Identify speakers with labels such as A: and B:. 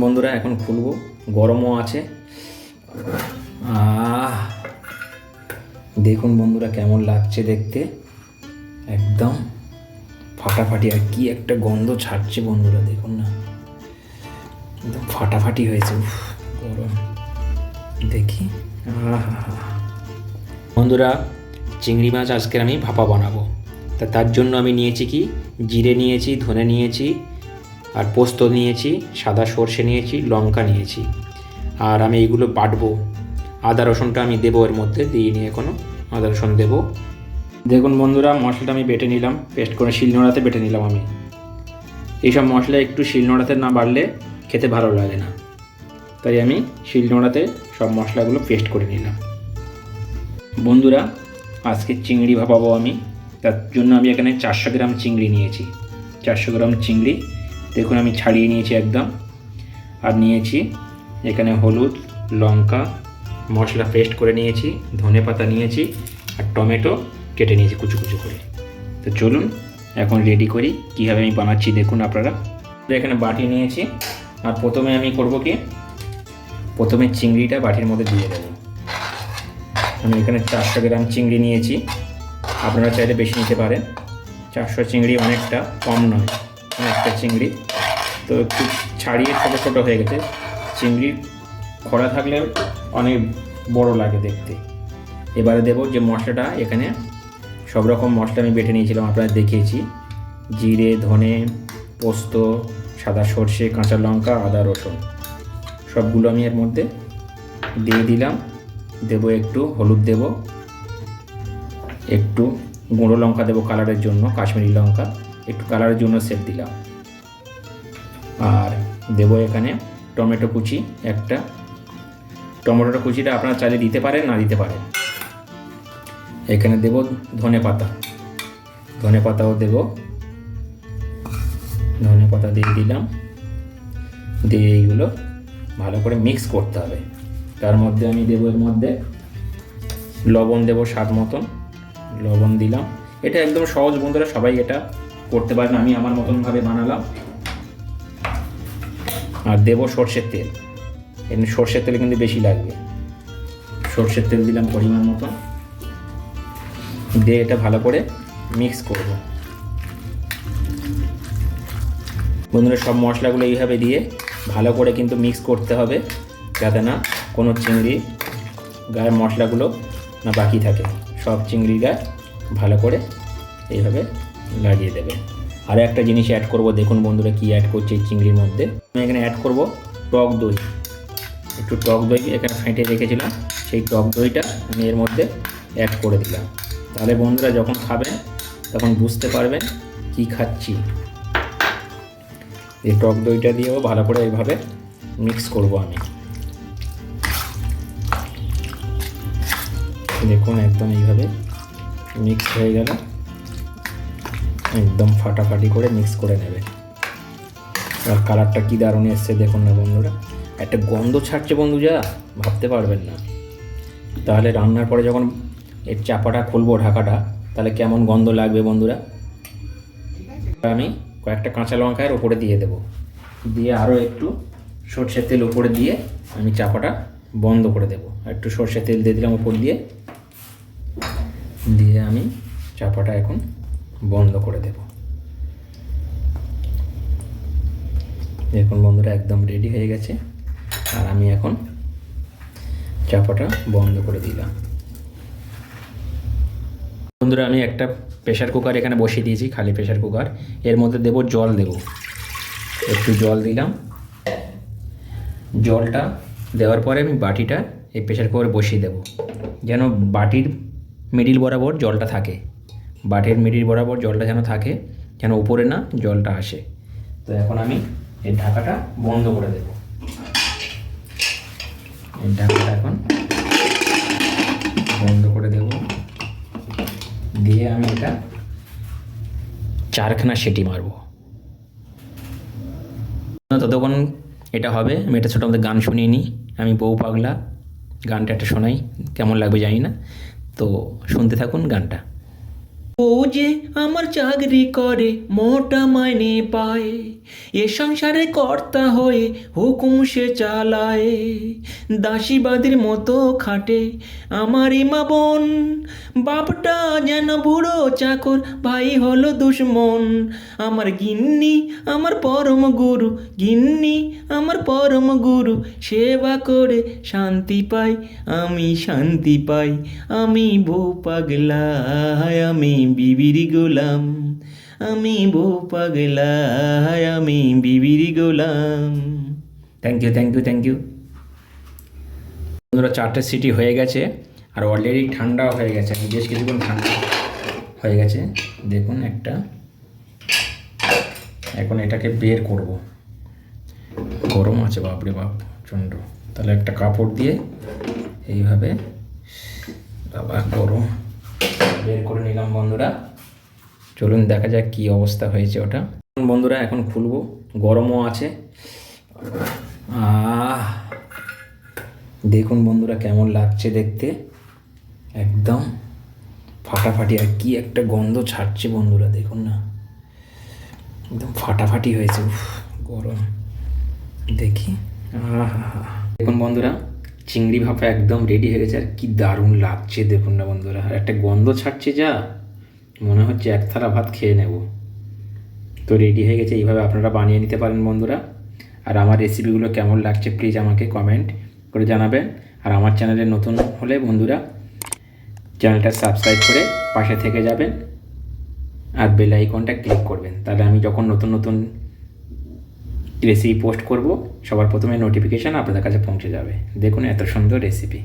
A: বন্ধুরা, এখন খুলবো। গরমও আছে। আহ, দেখুন বন্ধুরা, কেমন লাগছে দেখতে। একদম ফাটাফাটি, আর কি একটা গন্ধ ছাড়ছে বন্ধুরা, দেখুন না। একদম ফাটাফাটি হয়েছে গরম। দেখি। বন্ধুরা, চিংড়ি মাছ আজকে আমি ভাপা বানাবো। তা তার জন্য আমি নিয়েছি কি? জিরে নিয়েছি, ধনে নিয়েছি আর পোস্ত নিয়েছি, সাদা সর্ষে নিয়েছি, লঙ্কা নিয়েছি। আর আমি এইগুলো বাটবো। আদা রসুনটা আমি দেবো এর মধ্যে, দিয়ে নিয়ে এখনও আদা রসুন দেবো। দেখুন বন্ধুরা, মশলাটা আমি বেটে নিলাম, পেস্ট করে শিলনোড়াতে বেটে নিলাম আমি। এইসব মশলা একটু শিলনোড়াতে না বাড়লে খেতে ভালো লাগে না। তাই আমি শিলনোড়াতে সব মশলাগুলো পেস্ট করে নিলাম। বন্ধুরা, আজকে চিংড়ি ভাপাবো আমি। তার জন্য আমি এখানে চারশো গ্রাম চিংড়ি নিয়েছি। চারশো গ্রাম চিংড়ি দেখুন, আমি ছাড়িয়ে নিয়েছি একদম। আর নিয়েছি এখানে হলুদ, লঙ্কা, মশলা পেস্ট করে নিয়েছি, ধনে পাতা নিয়েছি আর টমেটো কেটে নিয়েছি কুচু কুচু করে। তো চলুন, এখন রেডি করি কীভাবে আমি বানাচ্ছি, দেখুন আপনারা। তো এখানে বাটি নিয়েছি। আর প্রথমে আমি করব কি? প্রথমে চিংড়িটা বাটির মধ্যে দিয়ে দেবো। আমি এখানে চারশো গ্রাম চিংড়ি নিয়েছি। আপনারা চাইলে বেশি নিতে পারেন। চারশো চিংড়ি অনেকটা কম নয়। অনেকটা চিংড়ি। তো একটু ছাড়িয়ে ছোটো ছোটো হয়ে গেছে। চিংড়ি খরা থাকলে অনেক বড় লাগে দেখতে। এবারে দেবো যে মশলাটা এখানে। সব রকম মশলা আমি বেটে নিয়েছিলাম, আপনারা দেখিয়েছি জিরে, ধনে, পোস্ত, সাদা সর্ষে, কাঁচা লঙ্কা, আদা, রসুন। সবগুলো আমি এর মধ্যে দিয়ে দিলাম। দেবো একটু, হলুদ দেব। একটু গুঁড়ো লঙ্কা দেবো কালারের জন্য, কাশ্মীরি লঙ্কা। একটু কালারের জন্য সেট দিলাম। আর দেব এখানে টমেটো কুচি একটা। টমেটো কুচিটা আপনারা চাইলে দিতে পারেন, না দিতে পারেন। এখানে দেব ধনে পাতা। ধনে পাতাও দেব। ধনে পাতা দিয়ে দিলাম। দিয়ে এইগুলো ভালো করে মিক্স করতে হবে। তার মধ্যে আমি দেবো এর মধ্যে লবণ দেব স্বাদ মতন। লবণ দিলাম। এটা একদম সহজ বন্ধুরা, সবাই এটা করতে পারেন, আমি আমার মতনভাবে বানালাম। আর দেব সর্ষের তেল। এমনি সর্ষের তেল কিন্তু বেশি লাগবে। সর্ষের তেল দিলাম পরিমাণ মতো। দিয়ে এটা ভালো করে মিক্স করব। বন্ধুরা, সব মশলাগুলো এইভাবে দিয়ে ভালো করে কিন্তু মিক্স করতে হবে, যাতে না কোনো চিংড়ি গায়ের মশলাগুলো না বাকি থাকে। সব চিংড়ি গায়ে ভালো করে এইভাবে লাগিয়ে দেবে। আর একটা জিনিস অ্যাড করব, দেখুন বন্ধুরা কি অ্যাড করছে চিংড়ির মধ্যে। আমি এখানে অ্যাড করব টক দই। একটু টক দই এখানে ফেটে রেখেছিলাম, সেই টক দইটা আমি এর মধ্যে অ্যাড করে দিলাম। তাহলে বন্ধুরা যখন খাবেন, তখন বুঝতে পারবেন কি খাচ্ছি। এই টক দইটা দিয়েও ভালো করে এইভাবে মিক্স করব আমি। দেখুন একদম এইভাবে মিক্স হয়ে গেল। একদম ফাটাফাটি করে মিক্স করে নেবে। আর কালারটা কী দারুণ এসছে দেখুন না বন্ধুরা। একটা গন্ধ ছাড়ছে বন্ধু যা, ভাবতে পারবেন না। তাহলে রান্নার পরে যখন এর চাপাটা খুলবো ঢাকাটা, তাহলে কেমন গন্ধ লাগবে বন্ধুরা? আমি কয়েকটা কাঁচা লঙ্কার ওপরে দিয়ে দেবো। দিয়ে আরও একটু সর্ষের তেল উপরে দিয়ে আমি চাপাটা বন্ধ করে দেবো। একটু সর্ষের তেল দিয়ে দিলাম উপর দিয়ে। দিয়ে আমি চাপাটা এখন বন্ধ করে দেব। দেখুন বন্ধুরা, একদম রেডি হয়ে গেছে। আর আমি এখন চাপাটা বন্ধ করে দিলাম। বন্ধুরা, আমি একটা প্রেশার কুকার এখানে বসিয়ে দিয়েছি, খালি প্রেশার কুকার এর মধ্যে দেব জল দেব। একটু জল দিলাম। জলটা দেওয়ার পরে আমি বাটিটা এই প্রেশার কুকারে বসিয়ে দেব। যেন বাটির মিডিল বরাবর জলটা থাকে। বাটির মিডিল বরাবর জলটা যেন থাকে, যেন উপরে না জলটা আসে। তো এখন আমি এই ঢাকাটা বন্ধ করে দেব। এই ঢাকাটা এখন বন্ধ করে দেব। দিয়ে আমি এটা চারখানা সেটি মারবো। ততক্ষণ এটা হবে। আমি এটা ছোটো আমাদের গান শুনিয়ে নিই। আমি বউ পাগলা, গানটা একটা শোনাই। কেমন লাগবে জানি না। তো শুনতে থাকুন গানটা। ও যে আমার চাকরি করে, মোটা মাইনে পায়। এ সংসারে কর্তা হয়ে হুকুম সে চালায়। দাসীবাদীর মতো খাটে আমার ইমা বোন। বাপটা যেন বুড়ো চাকর, ভাই হলো দুশ্মন। আমার গিন্নি আমার পরম গুরু, গিন্নি আমার পরম গুরু। সেবা করে শান্তি পাই, আমি শান্তি পাই। আমি বউ পাগলা আমি বিবির গোলাম আমি বউ পাগলা আমি বিবির গোলাম thank you thank you thank you বন্ধুরা চারটে সিটি হয়ে গেছে, আর অলরেডি ঠান্ডাও হয়ে গেছে বেশ কিছুক্ষণ ঠান্ডা হয়ে গেছে। দেখুন একটা, এখন এটাকে বের করব। গরম আছে, বাপরে বাপ, প্রচণ্ড। তাহলে একটা কাপড় দিয়ে এইভাবে, বাবা, গরম। বের করে নিলাম বন্ধুরা। চলুন দেখা যাক কী অবস্থা হয়েছে ওটা। বন্ধুরা, এখন খুলবো। গরমও আছে। দেখুন বন্ধুরা কেমন লাগছে দেখতে। একদম ফাটাফাটি। আর কি একটা গন্ধ ছাড়ছে বন্ধুরা, দেখুন না। একদম ফাটাফাটি হয়েছে গরম। দেখি। আহা, দেখুন বন্ধুরা চিংড়ি ভাপা একদম রেডি হয়ে গেছে, আর কি দারুণ লাগছে দেখুন না বন্ধুরা। আর একটা গন্ধ ছাড়ছে যা, মনে হচ্ছে এক থালা ভাত খেয়ে নেব। তো রেডি হয়ে গেছে, এইভাবে আপনারা বানিয়ে নিতে পারেন বন্ধুরা। আর আমার রেসিপিগুলো কেমন লাগছে প্লিজ আমাকে কমেন্ট করে জানাবেন। আর আমার চ্যানেলে নতুন হলে বন্ধুরা চ্যানেলটা সাবস্ক্রাইব করে পাশে থেকে যাবেন। আর বেল আইকনটা ক্লিক করবেন। তাহলে আমি যখন নতুন নতুন রেসিপি পোস্ট করব সবার প্রথমে নোটিফিকেশান আপনাদের কাছে পৌঁছে যাবে। দেখুন এত সুন্দর রেসিপি